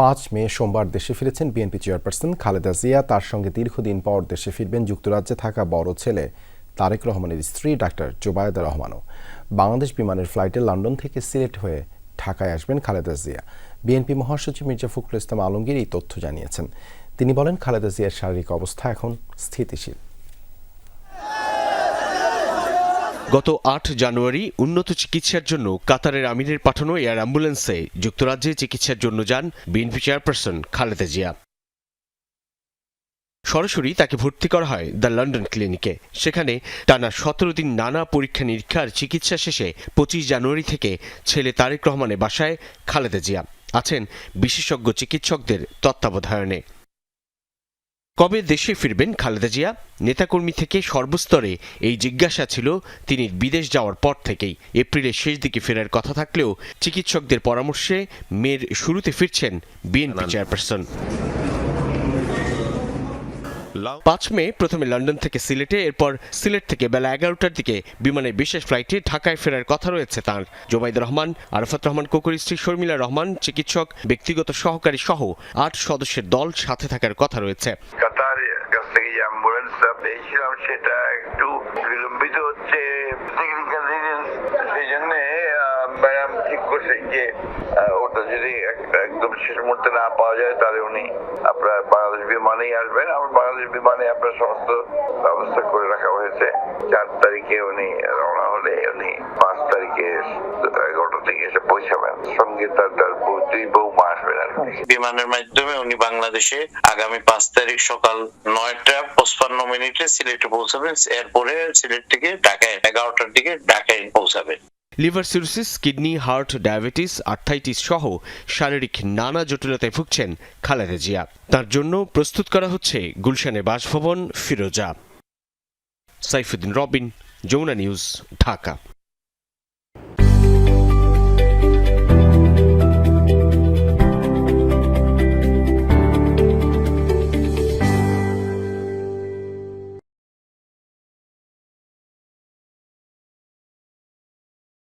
পাঁচ মে সোমবার দেশে ফিরেছেন বিএনপি চেয়ারপারসন খালেদা জিয়া। তার সঙ্গে দীর্ঘদিন পর দেশে ফিরবেন যুক্তরাজ্যে থাকা বড় ছেলে তারেক রহমানের স্ত্রী ডাক্তার জোবায়দা রহমানও। বাংলাদেশ বিমানের ফ্লাইটে লন্ডন থেকে সিলেট হয়ে ঢাকায় আসবেন খালেদা জিয়া। বিএনপি মহাসচিব মির্জা ফখরুল ইসলাম আলমগীর এই তথ্য জানিয়েছেন। তিনি বলেন, খালেদা জিয়ার শারীরিক অবস্থা এখন স্থিতিশীল। গত আট জানুয়ারি উন্নত চিকিৎসার জন্য কাতারের আমিরের পাঠানো এয়ার অ্যাম্বুলেন্সে যুক্তরাজ্যে চিকিৎসার জন্য যান বিএনপি চেয়ারপারসন খালেদা জিয়া। সরাসরি তাকে ভর্তি করা হয় দ্য লন্ডন ক্লিনিকে। সেখানে টানা সতেরো দিন নানা পরীক্ষা নিরীক্ষার চিকিৎসা শেষে পঁচিশ জানুয়ারি থেকে ছেলে তারেক রহমানের বাসায় খালেদা জিয়া আছেন বিশেষজ্ঞ চিকিৎসকদের তত্ত্বাবধায়নে কবে দেশে ফিরবেন খালেদা জিয়া? নেতাকর্মী থেকে সর্বস্তরে এই জিজ্ঞাসা ছিল তিনি বিদেশ যাওয়ার পর থেকেই। এপ্রিলের শেষ দিকে ফেরার কথা থাকলেও চিকিৎসকদের পরামর্শে মেয়ের শুরুতে ফিরছেন বিএনপি চেয়ারপারসন। পাঁচ মে প্রথমে লন্ডন থেকে সিলেটে এরপর সিলেট থেকে বেলা এগারোটার দিকে বিমানে বিশেষ ফ্লাইটে ঢাকায় ফেরার কথা রয়েছে তাঁর। জোবাইদ রহমান আরফাত রহমান কোকর স্ত্রী শর্মিলা রহমান চিকিৎসক ব্যক্তিগত সহকারী সহ আট সদস্যের দল সাথে থাকার কথা রয়েছে। পেয়েছিলাম সেটা একটু বিলম্বিত হচ্ছে চার তারিখে উনি রওনা হলে উনি পাঁচ তারিখে এসে পৌঁছাবেন। সঙ্গে তার দুই আসবেন আর বিমানের মাধ্যমে উনি বাংলাদেশে আগামী পাঁচ তারিখ সকাল নয়টা পঁচপান্ন মিনিটে সিলেটে পৌঁছাবেন, এরপরে সিলেট থেকে ঢাকায়, এগারোটার দিকে ঢাকায় পৌঁছাবেন। Liver cirrhosis, kidney, heart, diabetes, arthritis সহ শারীরিক নানা জটিলতায় ভুগছেন খালেদা জিয়া। তার জন্য প্রস্তুত করা হচ্ছে গুলশানে বাসভবন ফিরোজা। সাইফুদ্দিন রবিন, যমুনা নিউজ, ঢাকা।